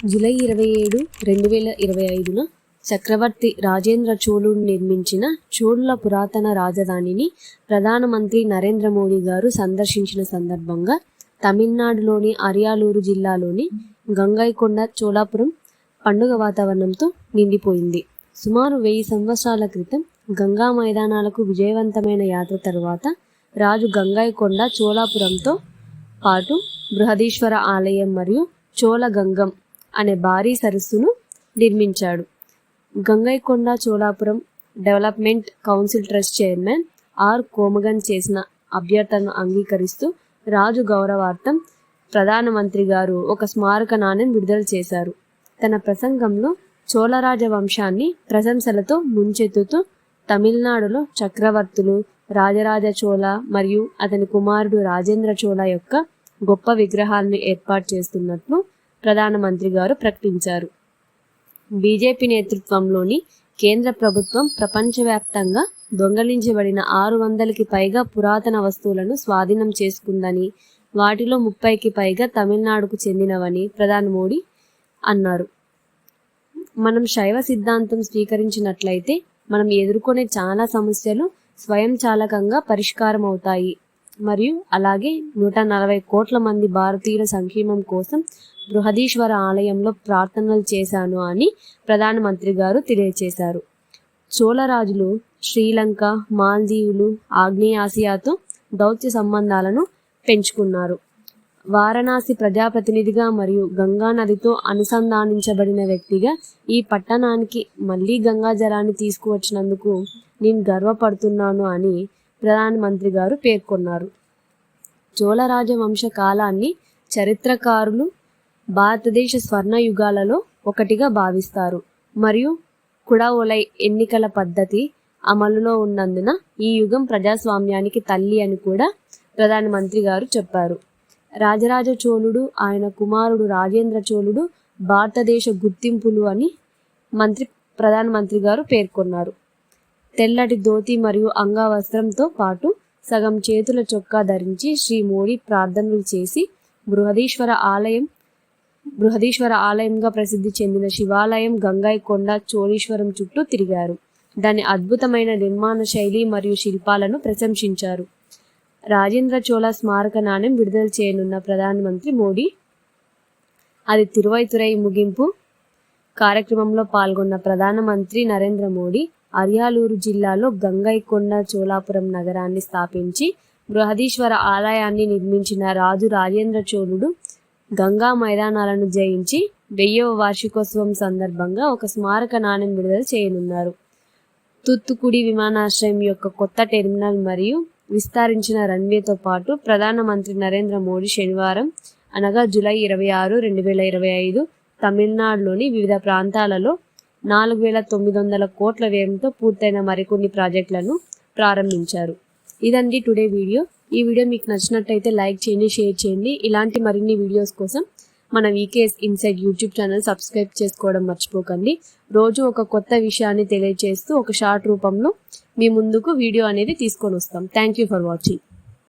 July ఇరవై ఏడు రెండు వేల ఇరవై ఐదున చక్రవర్తి రాజేంద్ర చోళుడు నిర్మించిన చోళుల పురాతన రాజధానిని ప్రధానమంత్రి నరేంద్ర మోడీ గారు సందర్శించిన సందర్భంగా తమిళనాడులోని అరియాలూరు జిల్లాలోని గంగైకొండ చోళాపురం పండుగ వాతావరణంతో నిండిపోయింది. సుమారు వెయ్యి సంవత్సరాల క్రితం గంగా మైదానాలకు విజయవంతమైన యాత్ర తరువాత రాజు గంగైకొండ చోళాపురంతో పాటు బృహదీశ్వర ఆలయం మరియు చోళగంగం అనే భారీ సరస్సును నిర్మించాడు. Gangaikonda Cholapuram development council trust chairman R Komagan చేసిన అభ్యర్థనను అంగీకరిస్తూ రాజు గౌరవార్థం ప్రధానమంత్రి గారు ఒక స్మారక నాణ్యం విడుదల చేశారు. తన ప్రసంగంలో చోళరాజ వంశాన్ని ప్రశంసలతో ముంచెత్తుతూ తమిళనాడులో చక్రవర్తులు రాజరాజ చోళ మరియు అతని కుమారుడు రాజేంద్ర చోళ యొక్క గొప్ప విగ్రహాలను ఏర్పాటు చేస్తున్నట్లు ప్రధానమంత్రి గారు ప్రకటించారు. బీజేపీ నేతృత్వంలోని కేంద్ర ప్రభుత్వం ప్రపంచవ్యాప్తంగా దొంగలించబడిన ఆరు వందలకి పైగా పురాతన వస్తువులను స్వాధీనం చేసుకుందని వాటిలో ముప్పైకి పైగా తమిళనాడుకు చెందినవని ప్రధాని మోడీ అన్నారు. మనం శైవ సిద్ధాంతం స్వీకరించినట్లయితే మనం ఎదుర్కొనే చాలా సమస్యలు స్వయంచాలకంగా పరిష్కారం అవుతాయి మరియు అలాగే నూట నలభై కోట్ల మంది భారతీయుల సంక్షేమం కోసం బృహదీశ్వర ఆలయంలో ప్రార్థనలు చేశాను అని ప్రధానమంత్రి గారు తెలియజేశారు చోళరాజులు శ్రీలంక మాల్దీవులు ఆగ్నేయాసియాతో దౌత్య సంబంధాలను పెంచుకున్నారు. వారణాసి ప్రజాప్రతినిధిగా మరియు గంగా నదితో అనుసంధానించబడిన వ్యక్తిగా ఈ పట్టణానికి మళ్ళీ గంగా జలాన్ని తీసుకువచ్చినందుకు నేను గర్వపడుతున్నాను అని ప్రధానమంత్రి గారు పేర్కొన్నారు. చోళ రాజవంశ కాలాన్ని చరిత్రకారులు భారతదేశ స్వర్ణ యుగాలలో ఒకటిగా భావిస్తారు. మరియు కుడవోలై ఎన్నికల పద్ధతి అమలులో ఉన్నందున ఈ యుగం ప్రజాస్వామ్యానికి తల్లి అని కూడా ప్రధానమంత్రి గారు చెప్పారు. రాజరాజ చోళుడు ఆయన కుమారుడు రాజేంద్ర చోళుడు భారతదేశ గుర్తింపులు అని మంత్రి ప్రధానమంత్రి గారు పేర్కొన్నారు. తెల్లటి ధోతి మరియు అంగవస్త్రంతో పాటు సగం చేతుల చొక్కా ధరించి శ్రీ మోడీ ప్రార్థనలు చేసి బృహదీశ్వర ఆలయం బృహదీశ్వర ఆలయంగా ప్రసిద్ధి చెందిన శివాలయం గంగైకొండ చోళీశ్వరం చుట్టూ తిరిగారు. దాని అద్భుతమైన నిర్మాణ శైలి మరియు శిల్పాలను ప్రశంసించారు. రాజేంద్ర చోళ స్మారక నాణ్యం విడుదల చేయనున్న ప్రధానమంత్రి మోడీ అది తిరువైతురై ముగింపు కార్యక్రమంలో పాల్గొన్న ప్రధానమంత్రి నరేంద్ర మోడీ అరియాలూరు జిల్లాలో గంగైకొండ చోళాపురం నగరాన్ని స్థాపించి బృహదీశ్వర ఆలయాన్ని నిర్మించిన రాజు రాజేంద్ర చోళుడు గంగా మైదానాలను జయించి వెయ్యవ వార్షికోత్సవం సందర్భంగా ఒక స్మారక నాణ్యం విడుదల చేయనున్నారు. తుత్తుకుడి విమానాశ్రయం యొక్క కొత్త టెర్మినల్ మరియు విస్తరించిన రన్వేతో పాటు ప్రధానమంత్రి నరేంద్ర మోడీ శనివారం అనగా జూలై ఇరవై ఆరు రెండు వేల ఇరవై ఐదు తమిళనాడులోని వివిధ ప్రాంతాలలో నాలుగు వేల తొమ్మిది వందల కోట్ల వ్యయంతో పూర్తయిన మరికొన్ని ప్రాజెక్టులను ప్రారంభించారు. ఇదండి టుడే వీడియో. ఈ వీడియో మీకు నచ్చినట్టయితే లైక్ చేయండి షేర్ చేయండి. ఇలాంటి మరిన్ని వీడియోస్ కోసం మన VKS inside YouTube channel subscribe చేసుకోవడం మర్చిపోకండి. రోజు ఒక కొత్త విషయాన్ని తెలియజేస్తూ ఒక షార్ట్ రూపంలో మీ ముందుకు వీడియో అనేది తీసుకొని వస్తాం. Thank you for watching.